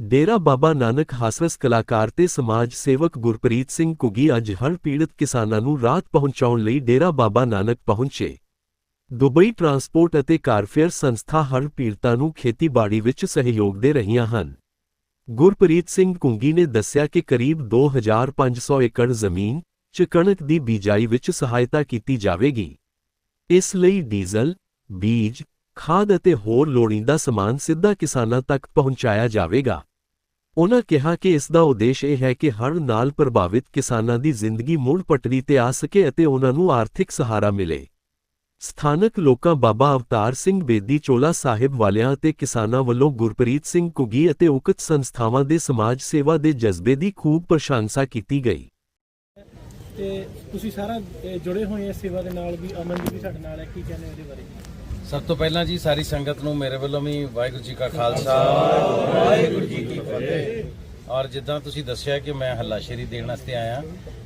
ਡੇਰਾ ਬਾਬਾ ਨਾਨਕ ਹਾਸਰਸ ਕਲਾਕਾਰ ਤੇ ਸਮਾਜ ਸੇਵਕ ਗੁਰਪ੍ਰੀਤ ਸਿੰਘ ਕੁਗੀ ਅੱਜ ਹੜ੍ਹ ਪੀੜਤ ਕਿਸਾਨਾਂ ਨੂੰ ਰਾਹਤ ਪਹੁੰਚਾਉਣ ਲਈ ਡੇਰਾ ਬਾਬਾ ਨਾਨਕ ਪਹੁੰਚੇ। ਦੁਬਈ ਟਰਾਂਸਪੋਰਟ ਅਤੇ ਕਾਰਫੇਅਰ ਸੰਸਥਾ ਹੜ੍ਹ ਪੀੜਤਾਂ ਨੂੰ ਖੇਤੀਬਾੜੀ ਵਿੱਚ ਸਹਿਯੋਗ ਦੇ ਰਹੀਆਂ ਹਨ। ਗੁਰਪ੍ਰੀਤ ਸਿੰਘ ਕੁੰਗੀ ਨੇ ਦੱਸਿਆ ਕਿ ਕਰੀਬ 2500 ਏਕੜ ਜ਼ਮੀਨ 'ਚ ਕਣਕ ਦੀ ਬੀਜਾਈ ਵਿੱਚ ਸਹਾਇਤਾ ਕੀਤੀ ਜਾਵੇਗੀ। ਇਸ ਲਈ ਡੀਜ਼ਲ, ਬੀਜ ਖਾਦ ਅਤੇ ਹੋਰ ਲੋੜੀਂਦਾ ਸਮਾਨ ਸਿੱਧਾ ਕਿਸਾਨਾਂ ਤੱਕ ਪਹੁੰਚਾਇਆ ਜਾਵੇਗਾ। ਉਹਨਾਂ ਕਿਹਾ ਕਿ ਇਸ ਦਾ ਉਦੇਸ਼ ਇਹ ਹੈ ਕਿ ਹੜ੍ਹ ਨਾਲ ਪ੍ਰਭਾਵਿਤ ਕਿਸਾਨਾਂ ਦੀ ਜ਼ਿੰਦਗੀ ਮੁੜ ਪਟਰੀ ਤੇ ਆ ਸਕੇ ਅਤੇ ਉਹਨਾਂ ਨੂੰ ਆਰਥਿਕ ਸਹਾਰਾ ਮਿਲੇ। ਸਥਾਨਕ ਲੋਕਾਂ ਬਾਬਾ ਅਵਤਾਰ ਸਿੰਘ ਬੇਦੀ ਚੋਲਾ ਸਾਹਿਬ ਵਾਲਿਆਂ ਅਤੇ ਕਿਸਾਨਾਂ ਵੱਲੋਂ ਗੁਰਪ੍ਰੀਤ ਸਿੰਘ ਕੁਗੀ ਅਤੇ ਉਕਤ ਸੰਸਥਾਵਾਂ ਦੇ ਸਮਾਜ ਸੇਵਾ ਦੇ ਜਜ਼ਬੇ ਦੀ ਖੂਬ ਪ੍ਰਸ਼ੰਸਾ ਕੀਤੀ ਗਈ। ਤੇ ਤੁਸੀਂ ਸਾਰਾ ਜੁੜੇ ਹੋਏ ਇਸ ਸੇਵਾ ਦੇ ਨਾਲ ਵੀ ਅਮਨ ਜੀ ਵੀ ਸਾਡੇ ਨਾਲ ਹੈ ਕੀ ਕਹਿੰਦੇ ਉਹਦੇ ਬਾਰੇ? ਸਭ ਤੋਂ ਪਹਿਲਾਂ ਜੀ ਸਾਰੀ ਸੰਗਤ ਨੂੰ ਮੇਰੇ ਵੱਲੋਂ ਵੀ ਵਾਹਿਗੁਰੂ ਜੀ ਕਾ ਖਾਲਸਾ। ਵਾਹਿਗੁਰੂ ਜੀ ਕੀ ਫਤਿਹ। ਔਰ ਜਿੱਦਾਂ ਤੁਸੀਂ ਦੱਸਿਆ ਕਿ ਮੈਂ ਹੱਲਾਸ਼ੇਰੀ ਦੇਣ ਵਾਸਤੇ ਆਇਆ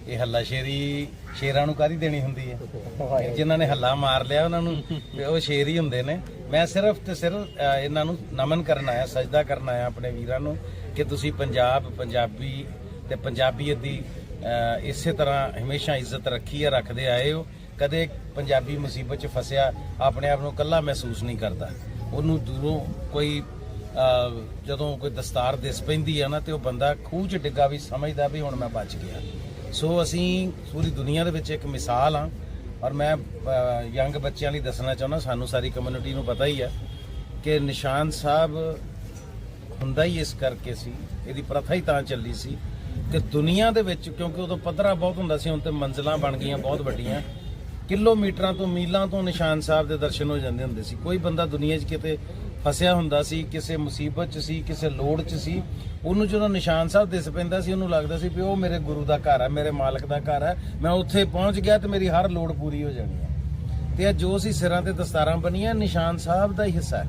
ਇਹ ਹੱਲਾਸ਼ੇਰੀ ਸ਼ੇਰਾਂ ਨੂੰ ਕਾਦੀ ਦੇਣੀ ਹੁੰਦੀ ਹੈ? ਜਿਨ੍ਹਾਂ ਨੇ ਹੱਲਾ ਮਾਰ ਲਿਆ ਉਹਨਾਂ ਨੂੰ ਉਹ ਸ਼ੇਰ ਹੀ ਹੁੰਦੇ ਨੇ। ਮੈਂ ਸਿਰਫ ਤੇ ਸਿਰਫ ਇਹਨਾਂ ਨੂੰ ਨਮਨ ਕਰਨ ਆਇਆ ਸਜਦਾ ਕਰਨ ਆਇਆ ਆਪਣੇ ਵੀਰਾਂ ਨੂੰ ਕਿ ਤੁਸੀਂ ਪੰਜਾਬ ਪੰਜਾਬੀ ਤੇ ਪੰਜਾਬੀਅਤ ਦੀ ਇਸੇ ਤਰ੍ਹਾਂ ਹਮੇਸ਼ਾ ਇੱਜ਼ਤ ਰੱਖੀ ਹੈ ਰੱਖਦੇ ਆਏ ਹੋ। ਕਦੇ ਪੰਜਾਬੀ ਮੁਸੀਬਤ 'ਚ ਫਸਿਆ, ਆਪਣੇ ਆਪ ਨੂੰ ਇਕੱਲਾ ਮਹਿਸੂਸ ਨਹੀਂ ਕਰਦਾ। ਉਹਨੂੰ ਦੂਰੋਂ ਕੋਈ ਜਦੋਂ ਕੋਈ ਦਸਤਾਰ ਦਿਸ ਪੈਂਦੀ ਆ ਨਾ, ਤੇ ਉਹ ਬੰਦਾ ਖੂਹ 'ਚ ਡਿੱਗਾ ਵੀ ਸਮਝਦਾ ਵੀ ਹੁਣ ਮੈਂ ਬਚ ਗਿਆ। ਸੋ ਅਸੀਂ ਪੂਰੀ ਦੁਨੀਆ ਦੇ ਵਿੱਚ ਇੱਕ ਮਿਸਾਲ ਆ ਔਰ ਮੈਂ ਯੰਗ ਬੱਚਿਆਂ ਲਈ ਦੱਸਣਾ ਚਾਹੁੰਦਾ, ਸਾਨੂੰ ਸਾਰੀ ਕਮਿਊਨਿਟੀ ਨੂੰ ਪਤਾ ਹੀ ਆ ਕਿ ਨਿਸ਼ਾਨ ਸਾਹਿਬ ਹੁੰਦਾ ਹੀ ਇਸ ਕਰਕੇ ਸੀ, ਇਹਦੀ ਪ੍ਰਥਾ ਹੀ ਤਾਂ ਚੱਲੀ ਸੀ। ਕਿ ਦੁਨੀਆ ਦੇ ਵਿੱਚ, ਕਿਉਂਕਿ ਉਦੋਂ ਪੱਧਰਾ ਬਹੁਤ ਹੁੰਦਾ ਸੀ, ਹੁਣ ਤੇ ਮੰਜ਼ਲਾਂ ਬਣ ਗਈਆਂ ਬਹੁਤ ਵੱਡੀਆਂ। ਕਿਲੋਮੀਟਰਾਂ ਤੋਂ ਮੀਲਾਂ ਤੋਂ ਨਿਸ਼ਾਨ ਸਾਹਿਬ ਦੇ ਦਰਸ਼ਨ ਹੋ ਜਾਂਦੇ ਹੁੰਦੇ ਸੀ। ਕੋਈ ਬੰਦਾ ਦੁਨੀਆ 'ਚ ਕਿਤੇ ਫਸਿਆ ਹੁੰਦਾ ਸੀ, ਕਿਸੇ ਮੁਸੀਬਤ 'ਚ ਸੀ, ਕਿਸੇ ਲੋੜ 'ਚ ਸੀ, ਉਹਨੂੰ ਜਦੋਂ ਨਿਸ਼ਾਨ ਸਾਹਿਬ ਦਿਸ ਪੈਂਦਾ ਸੀ, ਉਹਨੂੰ ਲੱਗਦਾ ਸੀ ਵੀ ਉਹ ਮੇਰੇ ਗੁਰੂ ਦਾ ਘਰ ਹੈ ਮੇਰੇ ਮਾਲਕ ਦਾ ਘਰ ਹੈ ਮੈਂ ਉੱਥੇ ਪਹੁੰਚ ਗਿਆ ਤੇ ਮੇਰੀ ਹਰ ਲੋੜ ਪੂਰੀ ਹੋ ਜਾਣੀ ਹੈ ਤੇ ਇਹ ਜੋ ਸੀ ਸਿਰਾਂ ਤੇ ਦਸਤਾਰਾਂ ਬਣੀਆਂ ਨਿਸ਼ਾਨ ਸਾਹਿਬ ਦਾ ਹੀ ਹਿੱਸਾ ਹੈ।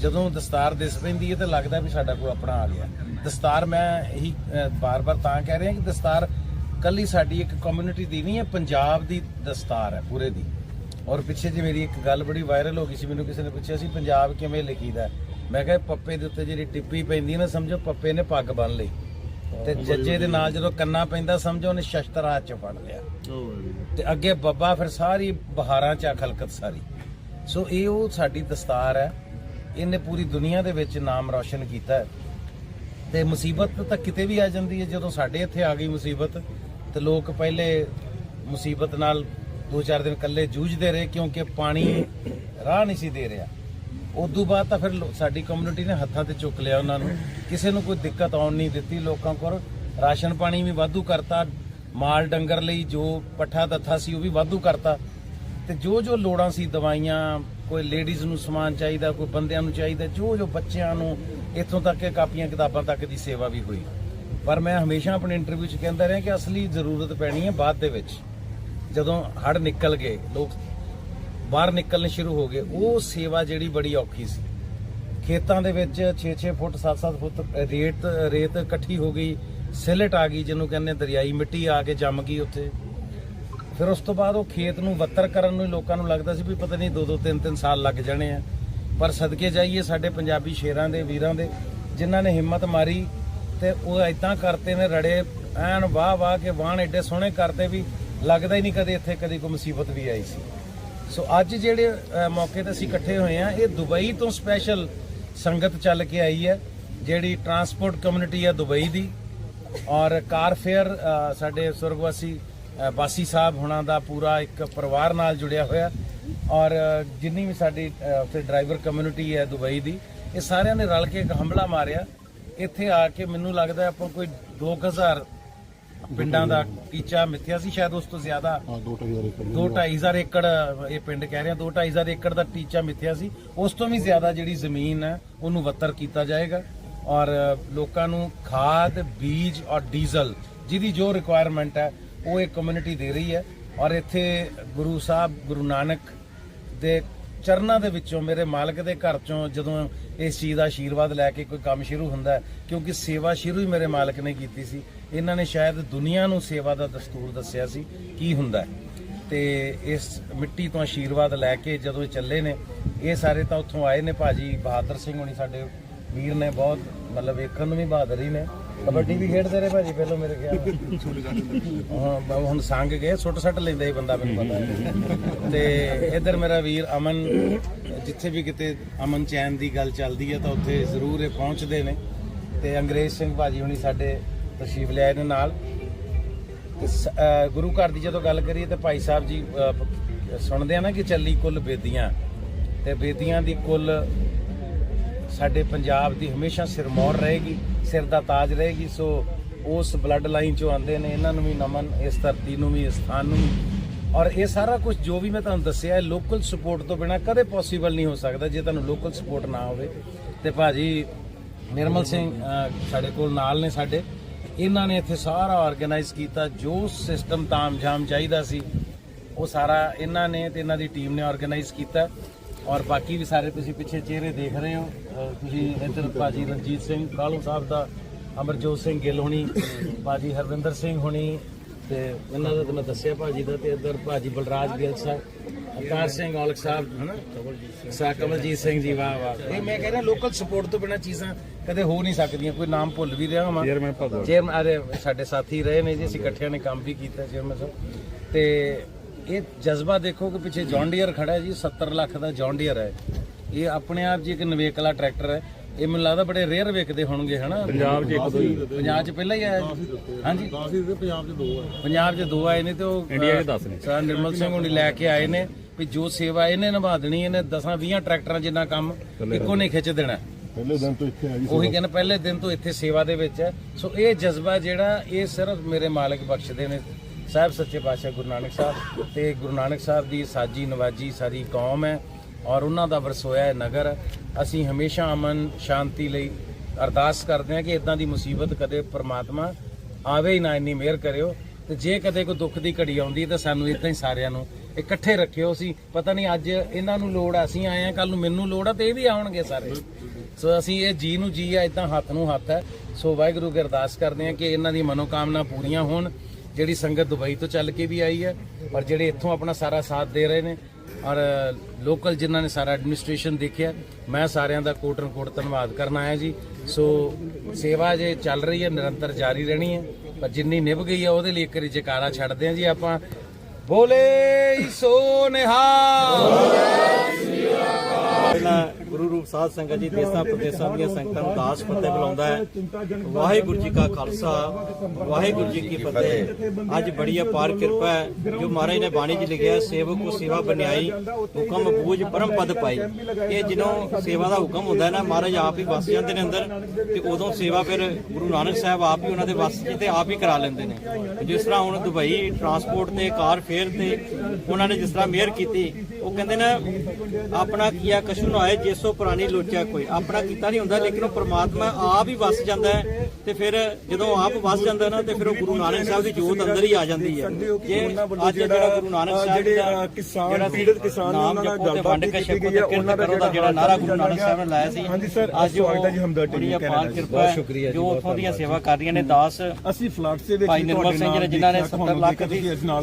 ਜਦੋਂ ਦਸਤਾਰ ਦਿਸ ਪੈਂਦੀ ਹੈ ਤਾਂ ਲੱਗਦਾ ਵੀ ਸਾਡਾ ਕੋਈ ਆਪਣਾ ਆ ਗਿਆ। ਦਸਤਾਰ ਮੈਂ ਇਹੀ ਬਾਰ-ਬਾਰ ਤਾਂ ਕਹਿ ਰਿਹਾ ਕਿ ਦਸਤਾਰ ਕੱਲੀ ਸਾਡੀ ਇੱਕ ਕਮਿਊਨਿਟੀ ਦੀ ਨਹੀਂ ਹੈ ਪੰਜਾਬ ਦੀ ਦਸਤਾਰ ਹੈ ਪੂਰੇ ਦੀ। ਔਰ ਪਿੱਛੇ ਜੇ ਮੇਰੀ ਇੱਕ ਗੱਲ ਬੜੀ ਵਾਇਰਲ ਹੋ ਗਈ ਸੀ ਮੈਨੂੰ ਕਿਸੇ ਨੇ ਪੁੱਛਿਆ ਸੀ ਪੰਜਾਬ ਕਿਵੇਂ ਲਿਖੀਦਾ? ਮੈਂ ਕਿਹਾ ਪੱਪੇ ਦੇ ਉੱਤੇ ਜਿਹੜੀ ਟਿੱਪੀ ਪੈਂਦੀ ਹੈ ਨਾ ਸਮਝੋ ਪੱਪੇ ਨੇ ਪੱਗ ਬੰਨ ਲਈ। ਤੇ ਜੱਜੇ ਦੇ ਨਾਲ ਜਦੋਂ ਕੰਨਾ ਪੈਂਦਾ ਸਮਝੋ ਉਹਨੇ ਸ਼ਸਤਰ ਹੱਥ ਚ ਫੜ ਲਿਆ। ਤੇ ਅੱਗੇ ਬੱਬਾ ਫਿਰ ਸਾਰੀ ਬਹਾਰਾਂ ਚ ਆ ਖਲਕਤ ਸਾਰੀ। ਸੋ ਇਹ ਉਹ ਸਾਡੀ ਦਸਤਾਰ ਹੈ ਇਹਨੇ ਪੂਰੀ ਦੁਨੀਆ ਦੇ ਵਿੱਚ ਨਾਮ ਰੌਸ਼ਨ ਕੀਤਾ ਹੈ। ਤੇ ਮੁਸੀਬਤ ਤਾਂ ਕਿਤੇ ਵੀ ਆ ਜਾਂਦੀ ਹੈ। ਜਦੋਂ ਸਾਡੇ ਇੱਥੇ ਆ ਗਈ ਮੁਸੀਬਤ, ਤੇ ਲੋਕ ਪਹਿਲੇ ਮੁਸੀਬਤ ਨਾਲ ਦੋ ਚਾਰ ਦਿਨ ਇਕੱਲੇ ਜੂਝਦੇ ਰਹੇ ਕਿਉਂਕਿ ਪਾਣੀ ਰਾਹ ਨਹੀਂ ਸੀ ਦੇ ਰਿਹਾ। ਉਦੋਂ ਬਾਅਦ ਤਾਂ ਫਿਰ ਸਾਡੀ ਕਮਿਊਨਿਟੀ ਨੇ ਹੱਥਾਂ ਤੇ ਚੁੱਕ ਲਿਆ ਉਹਨਾਂ ਨੂੰ। ਕਿਸੇ ਨੂੰ ਕੋਈ ਦਿੱਕਤ ਆਉਣ ਨਹੀਂ ਦਿੱਤੀ ਲੋਕਾਂ ਕੋਲ। ਰਾਸ਼ਨ ਪਾਣੀ ਵੀ ਵਾਧੂ ਕਰਤਾ। ਮਾਲ ਡੰਗਰ ਲਈ ਜੋ ਪੱਠਾ ਦੱਥਾ ਸੀ ਉਹ ਵੀ ਵਾਧੂ ਕਰਤਾ। ਤੇ ਜੋ ਜੋ ਲੋੜਾਂ ਸੀ, ਦਵਾਈਆਂ, ਕੋਈ ਲੇਡੀਜ਼ ਨੂੰ ਸਮਾਨ ਚਾਹੀਦਾ, ਕੋਈ ਬੰਦਿਆਂ ਨੂੰ ਚਾਹੀਦਾ, ਜੋ ਜੋ ਬੱਚਿਆਂ ਨੂੰ ਇੱਥੋਂ ਤੱਕ ਕਿ ਕਾਪੀਆਂ ਕਿਤਾਬਾਂ ਤੱਕ ਦੀ ਸੇਵਾ ਵੀ ਹੋਈ। ਪਰ ਮੈਂ ਹਮੇਸ਼ਾ ਆਪਣੇ ਇੰਟਰਵਿਊ 'ਚ ਕਹਿੰਦਾ ਰਿਹਾ ਕਿ ਅਸਲੀ ਜ਼ਰੂਰਤ ਪੈਣੀ ਹੈ ਬਾਅਦ ਦੇ ਵਿੱਚ। ਜਦੋਂ ਹੜ ਨਿਕਲ ਗਏ, ਲੋਕ ਬਾਹਰ ਨਿਕਲਣੇ ਸ਼ੁਰੂ ਹੋ ਗਏ, ਉਹ ਸੇਵਾ ਜਿਹੜੀ ਬੜੀ ਔਖੀ ਸੀ। ਖੇਤਾਂ ਦੇ ਵਿੱਚ 6-6 ਫੁੱਟ 7-7 ਫੁੱਟ ਰੇਤ ਰੇਤ ਇਕੱਠੀ ਹੋ ਗਈ, ਸਿਲਟ ਆ ਗਈ ਜਿਹਨੂੰ ਕਹਿੰਦੇ ਦਰਿਆਈ ਮਿੱਟੀ ਆ ਕੇ ਜੰਮ ਗਈ ਉੱਥੇ। ਫਿਰ ਉਸ ਤੋਂ ਬਾਅਦ ਉਹ ਖੇਤ ਨੂੰ ਵੱਤਰ ਕਰਨ ਨੂੰ ਲੋਕਾਂ ਨੂੰ ਲੱਗਦਾ ਸੀ ਵੀ ਪਤਾ ਨਹੀਂ 2-2 3-3 ਸਾਲ ਲੱਗ ਜਾਣੇ ਆ। ਪਰ ਸਦਕੇ ਜਾਈਏ ਸਾਡੇ ਪੰਜਾਬੀ ਸ਼ੇਰਾਂ ਦੇ ਵੀਰਾਂ ਦੇ ਜਿਨ੍ਹਾਂ ਨੇ ਹਿੰਮਤ ਮਾਰੀ ਤੇ ਉਹ ਇਦਾਂ ਕਰਤੇ ਨੇ ਰੜੇ ਐਨ ਵਾਹ ਵਾਹ ਕੇ ਵਾਹਣ ਐਡੇ ਸੋਹਣੇ ਕਰਤੇ ਵੀ ਲੱਗਦਾ ਹੀ ਨਹੀਂ ਕਦੇ ਇੱਥੇ ਕਦੀ ਕੋਈ ਮੁਸੀਬਤ ਵੀ ਆਈ ਸੀ। ਸੋ ਅੱਜ ਜਿਹੜੇ ਮੌਕੇ ਤੇ ਅਸੀਂ ਇਕੱਠੇ ਹੋਏ ਆ ਇਹ ਦੁਬਈ ਤੋਂ ਸਪੈਸ਼ਲ ਸੰਗਤ ਚੱਲ ਕੇ ਆਈ ਹੈ ਜਿਹੜੀ ਟਰਾਂਸਪੋਰਟ ਕਮਿਊਨਿਟੀ ਹੈ ਦੁਬਈ ਦੀ। ਔਰ ਕਾਰ ਫੇਅਰ ਸਾਡੇ ਸੁਰਗਵਾਸੀ ਅ, ਬਾਸੀ ਸਾਹਿਬ ਹੁਣਾਂ ਦਾ ਪੂਰਾ ਇੱਕ ਪਰਿਵਾਰ ਨਾਲ ਜੁੜਿਆ ਹੋਇਆ। ਔਰ ਜਿੰਨੀ ਵੀ ਸਾਡੀ ਉੱਥੇ ਡਰਾਈਵਰ ਕਮਿਊਨਿਟੀ ਹੈ ਦੁਬਈ ਦੀ ਇਹ ਸਾਰਿਆਂ ਨੇ ਰਲ ਕੇ ਇੱਕ ਹਮਲਾ ਮਾਰਿਆ। ਇੱਥੇ ਆ ਕੇ ਮੈਨੂੰ ਲੱਗਦਾ ਆਪਾਂ ਕੋਈ 2000 ਪਿੰਡਾਂ ਦਾ ਟੀਚਾ ਮਿੱਥਿਆ ਸੀ ਸ਼ਾਇਦ ਉਸ ਤੋਂ ਜ਼ਿਆਦਾ। ਹਾਂ ਦੋ ਢਾਈ ਹਜ਼ਾਰ ਏਕੜ ਇਹ ਪਿੰਡ ਕਹਿ ਰਿਹਾ ਦੋ ਢਾਈ ਹਜ਼ਾਰ ਏਕੜ ਦਾ ਟੀਚਾ ਮਿੱਥਿਆ ਸੀ। ਉਸ ਤੋਂ ਵੀ ਜ਼ਿਆਦਾ ਜਿਹੜੀ ਜ਼ਮੀਨ ਹੈ ਉਹਨੂੰ ਵੱਤਰ ਕੀਤਾ ਜਾਏਗਾ। ਔਰ ਲੋਕਾਂ ਨੂੰ ਖਾਦ ਬੀਜ ਔਰ ਡੀਜ਼ਲ ਜਿਹਦੀ ਜੋ ਰਿਕੁਆਇਰਮੈਂਟ ਹੈ ਉਹ ਇਹ ਕਮਿਊਨਿਟੀ ਦੇ ਰਹੀ ਹੈ। ਔਰ ਇੱਥੇ ਗੁਰੂ ਸਾਹਿਬ ਗੁਰੂ ਨਾਨਕ ਦੇ ਚਰਨਾਂ ਦੇ ਵਿੱਚੋਂ, ਮੇਰੇ ਮਾਲਕ ਦੇ ਘਰ ਚੋਂ ਜਦੋਂ ਇਸ ਚੀਜ਼ ਦਾ ਆਸ਼ੀਰਵਾਦ ਲੈ ਕੇ ਕੋਈ ਕੰਮ ਸ਼ੁਰੂ ਹੁੰਦਾ ਕਿਉਂਕਿ ਸੇਵਾ ਸ਼ੁਰੂ ਹੀ ਮੇਰੇ ਮਾਲਕ ਨੇ ਕੀਤੀ ਸੀ, ਇਹਨਾਂ ਨੇ ਸ਼ਾਇਦ ਦੁਨੀਆ ਨੂੰ ਸੇਵਾ ਦਾ ਦਸਤੂਰ ਦੱਸਿਆ ਸੀ ਕੀ ਹੁੰਦਾ ਹੈ। ਤੇ ਇਸ ਮਿੱਟੀ ਤੋਂ ਆਸ਼ੀਰਵਾਦ ਲੈ ਕੇ ਜਦੋਂ ਇਹ ਚੱਲੇ ਨੇ, ਇਹ ਸਾਰੇ ਤਾਂ ਉੱਥੋਂ ਆਏ ਨੇ ਭਾਜੀ ਬਹਾਦਰ ਸਿੰਘ ਹੋਣੀ ਸਾਡੇ ਵੀਰ ਨੇ ਬਹੁਤ, ਮਤਲਬ ਵੇਖਣ ਨੂੰ ਵੀ ਬਹਾਦਰ ਹੀ ਨੇ। ਕਬੱਡੀ ਵੀ ਖੇਡਦੇ ਰਹੇ ਭਾਜੀ, ਪਹਿਲਾਂ ਮੇਰੇ ਖਿਆਲ ਹਾਂ ਬ- ਹੁਣ ਸੰਗ ਗਏ ਸੁੱਟ ਸੱਟ ਲੈਂਦਾ ਹੀ ਬੰਦਾ, ਮੈਨੂੰ ਪਤਾ ਹੈ। ਤੇ ਇੱਧਰ ਮੇਰਾ ਵੀਰ ਅਮਨ, ਜਿੱਥੇ ਵੀ ਕਿਤੇ ਅਮਨ ਚੈਨ ਦੀ ਗੱਲ ਚੱਲਦੀ ਹੈ ਤਾਂ ਉੱਥੇ ਜ਼ਰੂਰ ਇਹ ਪਹੁੰਚਦੇ ਨੇ। ਤੇ ਅੰਗਰੇਜ਼ ਸਿੰਘ ਭਾਜੀ ਹੁਣੀ ਸਾਡੇ ਤਸ਼ਰੀਫ ਲਿਆਏ ਨੇ ਨਾਲ। ਗੁਰੂ ਘਰ ਦੀ ਜਦੋਂ ਗੱਲ ਕਰੀਏ ਤੇ ਭਾਈ ਸਾਹਿਬ ਜੀ ਸੁਣਦੇ ਆ ਨਾ ਕਿ ਚੱਲੀ ਕੁੱਲ ਬੇਦੀਆਂ। ਤੇ ਬੇਦੀਆਂ ਦੀ ਕੁੱਲ ਸਾਡੇ ਪੰਜਾਬ ਦੀ ਹਮੇਸ਼ਾ ਸਿਰਮੌਰ ਰਹੇਗੀ। ਸਿਰ ਦਾ ਤਾਜ ਰਹੇਗੀ, ਸੋ ਉਸ ਬਲੱਡ ਲਾਈਨ ਚੋਂ ਆਉਂਦੇ ਨੇ, ਇਹਨਾਂ ਨੂੰ ਵੀ ਨਮਨ, ਇਸ ਧਰਤੀ ਨੂੰ ਵੀ, ਇਸ ਸਥਾਨ ਨੂੰ ਵੀ। ਔਰ ਇਹ ਸਾਰਾ ਕੁਝ ਜੋ ਵੀ ਮੈਂ ਤੁਹਾਨੂੰ ਦੱਸਿਆ ਹੈ ਲੋਕਲ ਸਪੋਰਟ ਤੋਂ ਬਿਨਾ ਕਦੇ ਪੋਸੀਬਲ ਨਹੀਂ ਹੋ ਸਕਦਾ, ਜੇ ਤੁਹਾਨੂੰ ਲੋਕਲ ਸਪੋਰਟ ਨਾ ਹੋਵੇ। ਤੇ ਭਾਜੀ, ਨਿਰਮਲ ਸਿੰਘ ਸਾਡੇ ਕੋਲ ਨਾਲ ਨੇ ਸਾਡੇ। ਇਹਨਾਂ ਨੇ ਇੱਥੇ ਸਾਰਾ ਆਰਗੇਨਾਈਜ਼ ਕੀਤਾ, ਜੋ ਸਿਸਟਮ ਤਾਮਝਾਮ ਚਾਹੀਦਾ ਸੀ, ਉਹ ਸਾਰਾ ਇਹਨਾਂ ਨੇ ਤੇ ਇਹਨਾਂ ਦੀ ਟੀਮ ਨੇ ਆਰਗੇਨਾਈਜ਼ ਕੀਤਾ। ਔਰ ਬਾਕੀ ਵੀ ਸਾਰੇ ਤੁਸੀਂ ਪਿੱਛੇ ਚਿਹਰੇ ਦੇਖ ਰਹੇ ਹੋ। ਅਹ ਤੁਸੀਂ ਇੱਧਰ ਭਾਜੀ ਰਣਜੀਤ ਸਿੰਘ ਕਾਲੂ ਸਾਹਿਬ ਦਾ ਅਮਰਜੋਤ ਸਿੰਘ ਗਿੱਲ ਹੋਣੀ ਭਾਜੀ ਹਰਵਿੰਦਰ ਸਿੰਘ ਹੋਣੀ ਤੇ ਇਹਨਾਂ ਦਾ ਤਾਂ ਮੈਂ ਦੱਸਿਆ ਭਾਜੀ ਦਾ ਤੇ ਇੱਧਰ ਭਾਜੀ ਬਲਰਾਜ ਗਿੱਲ ਸਾਹਿਬ ਅਵਤਾਰ ਸਿੰਘ ਔਲਖ ਸਾਹਿਬ ਹਨਾ? ਸਾ ਕਮਲਜੀਤ ਸਿੰਘ ਜੀ ਵਾਹ ਵਾਹ। ਇਹ ਮੈਂ ਕਹਿ ਰਿਹਾ ਲੋਕਲ ਸਪੋਰਟ ਤੋਂ ਬਿਨਾ ਚੀਜ਼ਾਂ ਕਦੇ ਹੋ ਨਹੀਂ ਸਕਦੀਆਂ ਕੋਈ ਨਾਮ ਭੁੱਲ ਵੀ ਰਿਹਾ ਹਾਂ ਚੇਅਰਮੈਨ ਚੇਅਰਮੈਨ ਅਰੇ ਸਾਡੇ ਸਾਥੀ ਰਹੇ ਨੇ ਜੀ ਅਸੀਂ ਇਕੱਠਿਆਂ ਨੇ ਕੰਮ ਵੀ ਕੀਤਾ ਚੇਅਰਮੈਨ ਸਾਹਿਬ। ਤੇ ਇਹ ਜਜ਼ਬਾ ਦੇਖੋ ਕਿ ਪਿੱਛੇ ਜੌਨ ਡੀਅਰ ਖੜਾ ਹੈ ਜੀ 70 ਲੱਖ ਦਾ ਜੌਨ ਡੀਅਰ ਹੈ। ਇਹ ਆਪਣੇ ਆਪ ਜੀ ਇੱਕ ਨਵੇਕਲਾ ਟਰੈਕਟਰ ਹੈ। ਇਹ ਮੈਨੂੰ ਲੱਗਦਾ ਬੜੇ ਰੇਅਰ ਵੇਖਦੇ ਹੋਣਗੇ ਹਨਾ? ਪੰਜਾਬ 'ਚ ਇੱਕ ਦੋ ਹੀ। ਪੰਜਾਬ 'ਚ ਪਹਿਲਾਂ ਹੀ ਆਇਆ। ਹਾਂਜੀ। 10 ਹੀ ਪੰਜਾਬ 'ਚ ਦੋ ਆ ਪੰਜਾਬ 'ਚ ਦੋ ਆਏ ਨੇ ਤੇ ਉਹ ਇੰਡੀਆ 'ਚ 10 ਨੇ। ਸਰ ਨਿਰਮਲ ਸਿੰਘ ਹੁਣੀ ਲੈ ਕੇ ਆਏ ਨੇ ਵੀ ਜੋ ਸੇਵਾ ਇਹਨੇ ਨਿਭਾ ਦੇਣੀ ਇਹਨੇ 10 20 ਟਰੈਕਟਰਾਂ ਜਿੰਨਾ ਕੰਮ ਇੱਕੋ ਨੇ ਖਿੱਚ ਦੇਣਾ। ਪਹਿਲੇ ਦਿਨ ਤੋਂ ਇੱਥੇ ਆ ਜੀ ਉਹੀ ਕਹਿੰਦਾ ਪਹਿਲੇ ਦਿਨ ਤੋਂ ਇੱਥੇ ਸੇਵਾ ਦੇ ਵਿੱਚ ਹੈ। ਸੋ ਇਹ ਜਜ਼ਬਾ ਜਿਹੜਾ ਇਹ ਸਿਰਫ ਮੇਰੇ ਮਾਲਕ ਬਖਸ਼ਦੇ ਨੇ। ਸਾਹਿਬ, ਸੱਚੇ ਪਾਤਸ਼ਾਹ ਗੁਰੂ ਨਾਨਕ ਸਾਹਿਬ। ਤੇ ਗੁਰੂ ਨਾਨਕ ਸਾਹਿਬ ਦੀ ਸਾਜੀ ਨਵਾਜੀ ਸਾਰੀ ਕੌਮ ਹੈ ਔਰ ਉਹਨਾਂ ਦਾ ਵਰਸੋਇਆ ਹੈ ਨਗਰ। ਅਸੀਂ ਹਮੇਸ਼ਾ ਅਮਨ, ਸ਼ਾਂਤੀ ਲਈ ਅਰਦਾਸ ਕਰਦੇ ਹਾਂ ਕਿ ਇਦਾਂ ਦੀ ਮੁਸੀਬਤ ਕਦੇ ਪਰਮਾਤਮਾ ਆਵੇ ਹੀ ਨਾ, ਇੰਨੀ ਮਿਹਰ ਕਰਿਓ। ਤੇ ਜੇ ਕਦੇ ਕੋਈ ਦੁੱਖ ਦੀ ਘੜੀ ਆਉਂਦੀ ਤਾਂ ਸਾਨੂੰ ਇਦਾਂ ਹੀ ਸਾਰਿਆਂ ਨੂੰ ਇਕੱਠੇ ਰੱਖਿਓ। ਅਸੀਂ ਪਤਾ ਨਹੀਂ ਅੱਜ ਇਹਨਾਂ ਨੂੰ ਲੋੜ ਆ, ਅਸੀਂ ਆਏ ਆ ਕੱਲ ਨੂੰ ਮੈਨੂੰ ਲੋੜ ਆ ਤੇ ਇਹ ਵੀ ਆਉਣਗੇ ਸਾਰੇ। ਸੋ ਅਸੀਂ ਇਹ ਜੀ ਨੂੰ ਜੀ ਆ ਇਦਾਂ ਹੱਥ ਨੂੰ ਹੱਥ ਹੈ। ਸੋ ਵਾਹਿਗੁਰੂ ਅਗੇ ਅਰਦਾਸ ਕਰਦੇ ਹਾਂ ਕਿ ਇਹਨਾਂ ਦੀ ਮਨੋਕਾਮਨਾ ਪੂਰੀਆਂ ਹੋਣ। ਜਿਹੜੀ ਸੰਗਤ ਦੁਬਈ ਤੋਂ ਚੱਲ ਕੇ ਵੀ ਆਈ ਹੈ ਪਰ ਜਿਹੜੇ ਇੱਥੋਂ ਆਪਣਾ ਸਾਰਾ ਸਾਥ ਦੇ ਰਹੇ ਨੇ ਔਰ ਲੋਕਲ ਜਿਨ੍ਹਾਂ ਨੇ ਸਾਰਾ ਐਡਮਿਨਿਸਟ੍ਰੇਸ਼ਨ ਦੇਖਿਆ, ਮੈਂ ਸਾਰਿਆਂ ਦਾ ਕੋਟਨ ਕੋਟ ਧੰਨਵਾਦ ਕਰਨ ਆਇਆ ਜੀ। ਸੋ ਸੇਵਾ ਜੇ ਚੱਲ ਰਹੀ ਹੈ, ਨਿਰੰਤਰ ਜਾਰੀ ਰਹਿਣੀ ਹੈ, ਪਰ ਜਿੰਨੀ ਨਿਭ ਗਈ ਹੈ, ਉਹਦੇ ਲਈ ਇੱਕ ਰੀ ਜਕਾਰਾ ਛੱਡਦੇ ਹਾਂ ਜੀ ਆਪਾਂ। ਬੋਲੇ ਸੋ ਨਿਹਾਲ! ਗੁਰੂ ਰੂਪ ਸਾਧ ਸੰਗਤ ਜੀ, ਦੇਸਾਂ ਪ੍ਰਦੇਸਾਂ ਦੀਆਂ ਸੰਗਤਾਂ ਨੂੰ ਦਾਸ ਫਤਿਹ ਬੁਲਾਉਂਦਾ ਹੈ। ਵਾਹਿਗੁਰੂ ਜੀ ਕਾ ਖਾਲਸਾ, ਵਾਹਿਗੁਰੂ ਜੀ ਕੀ ਫਤਿਹ। ਅੱਜ ਬੜੀ ਅਪਾਰ ਕਿਰਪਾ ਹੈ, ਜੋ ਮਹਾਰਾਜ ਨੇ ਬਾਣੀ 'ਚ ਲਿਖਿਆ ਸੇਵਕ ਕੋ ਸੇਵਾ ਬਨਿਆਈ ਹੁਕਮ ਬੂਝ ਪਰਮ ਪਦ ਪਾਈ। ਇਹ ਜਦੋਂ ਸੇਵਾ ਦਾ ਹੁਕਮ ਹੁੰਦਾ ਨਾ, ਮਹਾਰਾਜ ਆਪ ਹੀ ਵਸ ਜਾਂਦੇ ਨੇ ਅੰਦਰ, ਤੇ ਉਦੋਂ ਸੇਵਾ ਫਿਰ ਗੁਰੂ ਨਾਨਕ ਸਾਹਿਬ ਆਪ ਹੀ ਉਹਨਾਂ ਦੇ ਵਸ 'ਚ ਤੇ ਆਪ ਹੀ ਕਰਾ ਲੈਂਦੇ ਨੇ। ਜਿਸ ਤਰ੍ਹਾਂ ਹੁਣ ਦੁਬਈ ਟਰਾਂਸਪੋਰਟ ਤੇ, ਕਾਰ ਫੇਅਰ ਤੇ, ਉਹਨਾਂ ਨੇ ਜਿਸ ਤਰ੍ਹਾਂ ਮਿਹਰ ਕੀਤੀ ਉਹ ਕਹਿੰਦੇ ਨਾ, ਆਪਣਾ ਕੀਆ ਕਛੂ ਨਾ ਹੋਏ ਜਿਸੋ ਪ੍ਰਾਨੀ ਲੋਚਿਆ ਕੋਈ। ਆਪਣਾ ਕੀਤਾ ਨਹੀਂ ਹੁੰਦਾ, ਲੇਕਿਨ ਉਹ ਪ੍ਰਮਾਤਮਾ ਆਪ ਹੀ ਵਸ ਜਾਂਦਾ ਹੈ। ਤੇ ਫਿਰ ਜਦੋਂ ਆਪ ਵਸ ਜਾਂਦਾ ਨਾ ਤੇ ਫਿਰ ਉਹ ਗੁਰੂ ਨਾਨਕ ਸਾਹਿਬ ਦੀ ਜੋਤ ਅੰਦਰ ਹੀ ਆ ਜਾਂਦੀ ਹੈ। ਜੇ ਅੱਜ ਜਿਹੜਾ ਗੁਰੂ ਨਾਨਕ ਸਾਹਿਬ ਦਾ ਕਿਸਾਨ ਪੀੜਤ ਕਿਸਾਨ ਨੇ ਉਹਨਾਂ ਨਾਲ ਗੱਲਬਾਤ ਕੀਤੀ ਗਈ ਹੈ ਉਹਨਾਂ ਦਾ ਜਿਹੜਾ ਜਿਹੜਾ ਨਾਰਾ ਗੁਰੂ ਨਾਨਕ ਸਾਹਿਬ ਨੇ ਲਾਇਆ ਸੀ। ਹਾਂਜੀ ਸਰ, ਅੱਜ ਹੈ ਜੀ ਹਮਦਰਦ ਟੀਵੀ ਅਪਾਰ। ਕਿਰਪਾ ਹੈ ਜੋ ਉੱਥੋਂ ਦੀਆਂ ਸੇਵਾ ਕਰ ਰਹੀਆਂ ਨੇ ਦਾਸ। ਅਸੀਂ ਫਲੱਡ ਦੇ ਵਿੱਚ ਭਾਈ ਵੀ ਨਿਰਮਲ ਤੁਹਾਡੇ ਸਿੰਘ ਜਿਨ੍ਹਾਂ ਨੇ ਦੇਖਿਆ 70 ਲੱਖ ਦੀ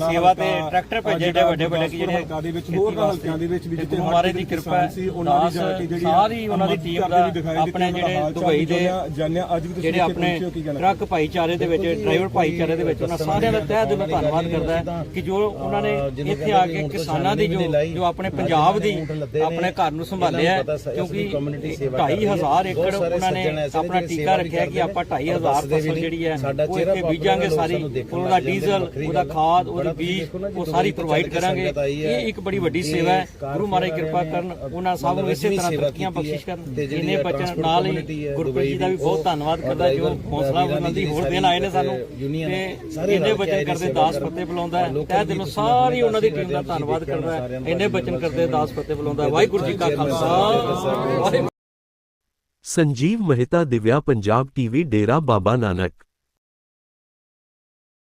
ਸੇਵਾ ਤੇ ਟਰੈਕਟਰ ਭੇਜੇ ਜਿਹੜਾ ਵੱਡੇ ਵੱਡੇ ਕਿ ਜਿਹੜੇ ਹਲਕਾ ਦੇ ਵਿੱਚ ਹੋਰ ਹਲਕਿਆਂ ਦੇ ਵਿੱਚ ਵੀ ਜਿੱਥੇ ਮਹਾਰਾਜ ਦੀ ਕਿਰਪਾ ਸੀ ਉਹਨਾਂ ਦੀ ਜਾ ਕੇ ਜਿਹੜੀ ਸਾਰੀ ਉਹਨਾਂ ਦੀ ਟੀਮ ਦਾ ਆਪਣੇ ਜਿਹੜੇ ਦੁਬਈ ਦੇ ਜਾਣਿਆ ਅੱਜ ਵੀ ਤੁਸੀਂ ਜਿਹੜੇ ਆਪਣੇ ਟਰੱਕ ਭਾਈਚਾਰੇ ਦੇ ਵਿੱਚ ਡਰਾਈਵਰ ਭਾਈਚਾਰੇ ਦੇ ਵਿੱਚ ਉਹਨਾਂ ਸਾਰਿਆਂ ਦਾ ਤਹਿ ਦਿਲੋਂ ਧੰਨਵਾਦ ਕਰਦਾ ਹੈ ਕਿ ਜੋ ਉਹਨਾਂ ਨੇ ਇੱਥੇ ਆ ਕੇ ਕਿਸਾਨਾਂ ਦੀ ਜੋ ਜੋ ਆਪਣੇ ਪੰਜਾਬ ਦੀ ਆਪਣੇ ਘਰ ਨੂੰ ਸੰਭਾਲਿਆ ਕਿਉਂਕਿ 2500 ਏਕੜ ਉਹਨਾਂ ਨੇ ਆਪਣਾ ਟੀਕਾ ਰੱਖਿਆ ਕਿ ਆਪਾਂ 2500 ਫਸਲ ਜਿਹੜੀ ਹੈ ਉਹ ਇੱਥੇ ਬੀਜਾਂਗੇ ਸਾਰੀ ਉਹਦਾ ਡੀਜ਼ਲ ਉਹਦਾ ਖਾਦ ਉਹਦੀ ਬੀਜ ਉਹ ਸਾਰੀ ਪ੍ਰੋਵਾਈਡ ਕਰਾਂਗੇ। ਇਹ ਇੱਕ ਬੜੀ ਵੱਡੀ ਸੇਵਾ ਹੈ। ਗੁਰੂ ਮਹਾਰਾਜ ਕਿਰਪਾ ਕਰਨ ਉਹਨਾਂ ਸਭ ਨੂੰ ਇਸੇ ਤਰ੍ਹਾਂ ਤਰੱਕੀਆਂ ਬਖਸ਼ਿਸ਼ ਕਰਨ। ਇਹਨੇ ਬਚਨ ਨਾਲ ਹੀ ਗੁਰਪ੍ਰੀਤ ਜੀ ਦਾ ਵੀ ਬਹੁਤ ਧੰਨਵਾਦ ਕਰਦਾ ਜੋ ਹੌਸਲਾ ਬੁਲੰਦੀ ਹੋਰ ਦੇਣ ਆਏ ਨੇ ਸਾਨੂੰ ਤੇ ਇਹਨੇ ਬਚਨ ਕਰਦੇ ਦਾਸ ਫਤਿਹ ਬੁਲਾਉਂਦਾ ਹੈ ਤਹਿ ਦਿਲੋਂ ਸਾਰੀ ਉਹਨਾਂ ਦੀ ਟੀਮ ਦਾ ਧੰਨਵਾਦ ਕਰਦਾ ਹੈ। ਇਹਨੇ ਬਚਨ ਕਰਦੇ ਦਾਸ ਫਤਿਹ ਬੁਲਾਉਂਦਾ ਹੈ। ਵਾਹਿਗੁਰੂ ਜੀ ਕਾ ਖਾਲਸਾ। ਵਾਹਿਗੁਰੂ ਸੰਜੀਵ ਮਹਿਤਾ ਦਿਵਿਆ ਪੰਜਾਬ ਟੀਵੀ ਡੇਰਾ ਬਾਬਾ ਨਾਨਕ